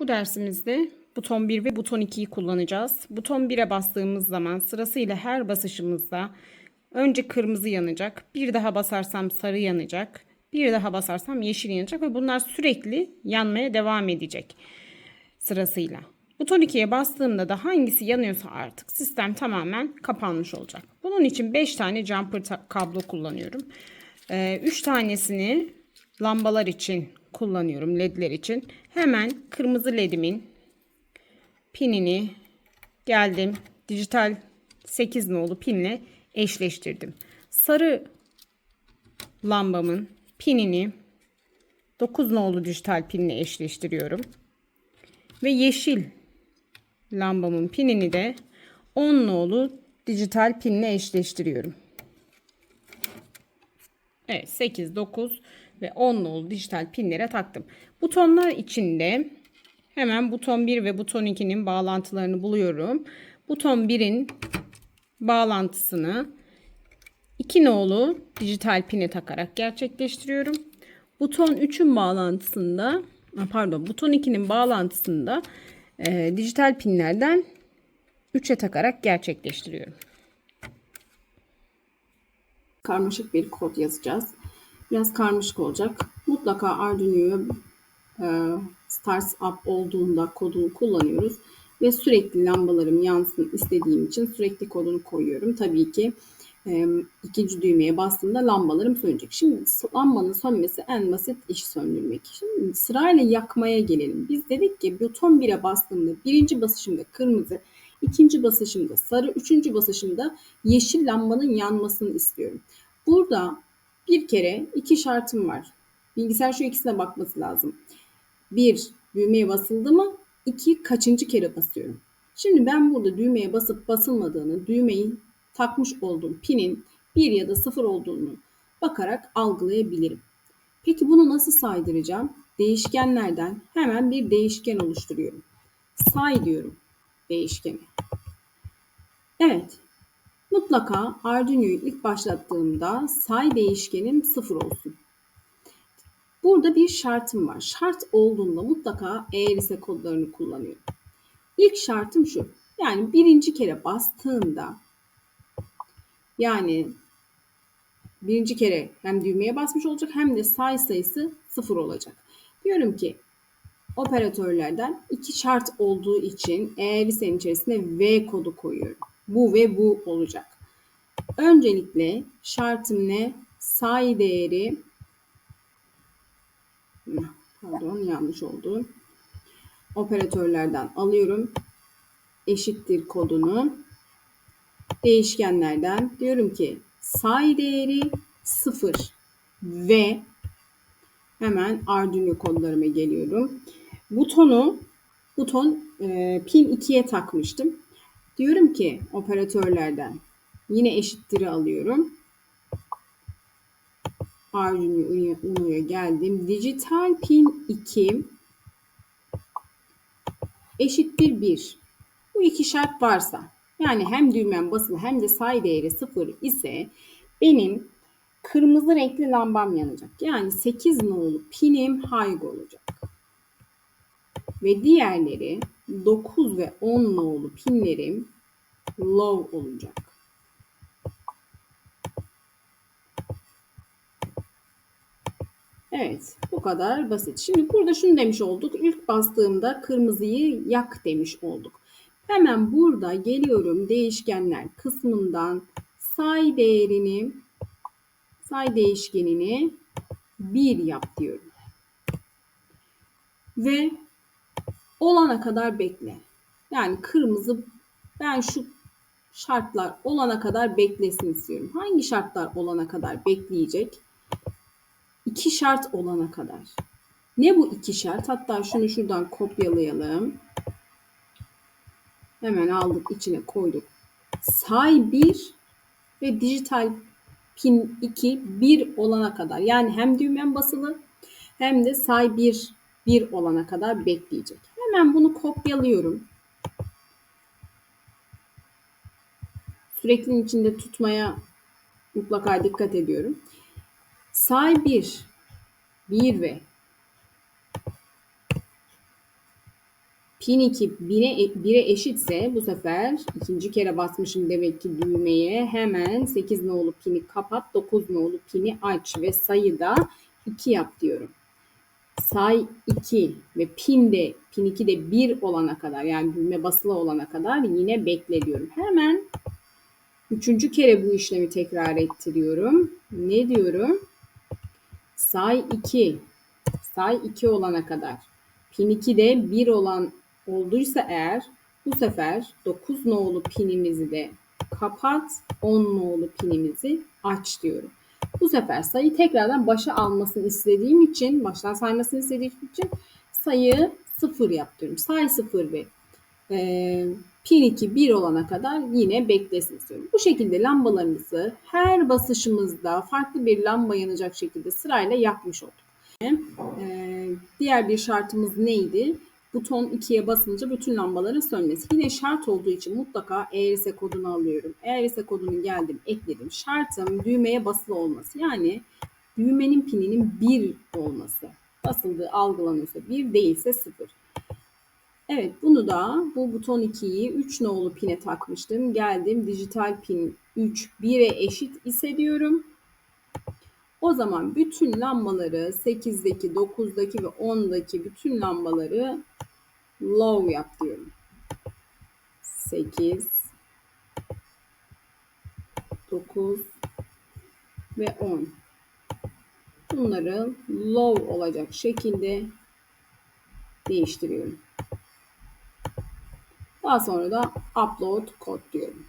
Bu dersimizde buton 1 ve buton 2'yi kullanacağız. Buton 1'e bastığımız zaman sırasıyla her basışımızda önce kırmızı yanacak, bir daha basarsam sarı yanacak, bir daha basarsam yeşil yanacak ve bunlar sürekli yanmaya devam edecek sırasıyla. Buton 2'ye bastığımda da hangisi yanıyorsa artık sistem tamamen kapanmış olacak. Bunun için 5 tane jumper kablo kullanıyorum. 3 tanesini lambalar için kullanıyorum ledler için. Hemen kırmızı ledimin pinini geldim dijital 8 nolu pinle eşleştirdim. Sarı lambamın pinini 9 nolu dijital pinle eşleştiriyorum. Ve yeşil lambamın pinini de 10 nolu dijital pinle eşleştiriyorum. Evet 8, 9 ve 10 nolu dijital pinlere taktım. Butonlar içinde hemen buton 1 ve buton 2'nin bağlantılarını buluyorum. Buton 1'in bağlantısını 2 nolu dijital pine takarak gerçekleştiriyorum. Buton 3'ün bağlantısında pardon buton 2'nin bağlantısında e, dijital pinlerden 3'e takarak gerçekleştiriyorum. Karmaşık bir kod yazacağız. Biraz karmaşık olacak. Mutlaka Arduino'yu e, Up olduğunda kodunu kullanıyoruz. Ve sürekli lambalarım yansın istediğim için sürekli kodunu koyuyorum. Tabii ki e, ikinci düğmeye bastığımda lambalarım sönecek. Şimdi lambanın sönmesi en basit işi söndürmek. Şimdi sırayla yakmaya gelelim. Biz dedik ki buton 1'e bastığımda birinci basışımda kırmızı, ikinci basışımda sarı, üçüncü basışımda yeşil lambanın yanmasını istiyorum. Burada bir kere iki şartım var. Bilgisayar şu ikisine bakması lazım. Bir, düğmeye basıldı mı? İki, kaçıncı kere basıyorum? Şimdi ben burada düğmeye basıp basılmadığını, düğmeyi takmış olduğum pinin bir ya da sıfır olduğunu bakarak algılayabilirim. Peki bunu nasıl saydıracağım? Değişkenlerden hemen bir değişken oluşturuyorum. Say diyorum değişkeni. Evet, Mutlaka Arduino'yu ilk başlattığımda say değişkenim sıfır olsun. Burada bir şartım var. Şart olduğunda mutlaka eğer kodlarını kullanıyorum. İlk şartım şu. Yani birinci kere bastığında yani birinci kere hem düğmeye basmış olacak hem de say sayısı sıfır olacak. Diyorum ki operatörlerden iki şart olduğu için eğer içerisine V kodu koyuyorum bu ve bu olacak. Öncelikle şartım ne? Say değeri pardon yanlış oldu. Operatörlerden alıyorum. Eşittir kodunu. Değişkenlerden diyorum ki say değeri 0 ve hemen Arduino kodlarıma geliyorum. Butonu buton e, pin 2'ye takmıştım. Diyorum ki operatörlerden yine eşittir'i alıyorum. Arduino Uno'ya geldim. Dijital pin 2 eşittir 1. Bu iki şart varsa yani hem düğmem basılı hem de say değeri 0 ise benim kırmızı renkli lambam yanacak. Yani 8 nolu pinim high olacak. Ve diğerleri 9 ve 10 nolu pinlerim low olacak. Evet bu kadar basit. Şimdi burada şunu demiş olduk. İlk bastığımda kırmızıyı yak demiş olduk. Hemen burada geliyorum değişkenler kısmından say değerini say değişkenini 1 yap diyorum. Ve olana kadar bekle. Yani kırmızı ben şu şartlar olana kadar beklesin istiyorum. Hangi şartlar olana kadar bekleyecek? İki şart olana kadar. Ne bu iki şart? Hatta şunu şuradan kopyalayalım. Hemen aldık içine koyduk. Say 1 ve dijital pin 2 1 olana kadar. Yani hem düğmem basılı hem de say 1 1 olana kadar bekleyecek. Hemen bunu kopyalıyorum. Süreklinin içinde tutmaya mutlaka dikkat ediyorum. Say 1, 1 ve pin 2 1'e 1'e eşitse bu sefer ikinci kere basmışım demek ki düğmeye hemen 8 nolu pini kapat 9 nolu pini aç ve sayıda 2 yap diyorum. Say 2 ve pin de pin 2 de 1 olana kadar yani düğme basılı olana kadar yine bekle diyorum. Hemen üçüncü kere bu işlemi tekrar ettiriyorum. Ne diyorum? Say 2 say 2 olana kadar pin 2 de 1 olan olduysa eğer bu sefer 9 nolu pinimizi de kapat 10 nolu pinimizi aç diyorum. Sefer sayı tekrardan başa almasını istediğim için, baştan saymasını istediğim için sayı 0 yaptırıyorum. Say 0 ve e, pin 2 1 olana kadar yine beklesin istiyorum. Bu şekilde lambalarımızı her basışımızda farklı bir lamba yanacak şekilde sırayla yakmış olduk. E, diğer bir şartımız neydi? Buton 2'ye basınca bütün lambaların sönmesi. Yine şart olduğu için mutlaka ERS kodunu alıyorum. ERS kodunu geldim ekledim. Şartım düğmeye basılı olması. Yani düğmenin pininin 1 olması. Basıldığı algılanıyorsa 1 değilse 0. Evet bunu da bu buton 2'yi 3 nolu pine takmıştım. Geldim dijital pin 3 1'e eşit ise diyorum. O zaman bütün lambaları 8'deki, 9'daki ve 10'daki bütün lambaları low yap diyorum. 8 9 ve 10. Bunları low olacak şekilde değiştiriyorum. Daha sonra da upload kod diyorum.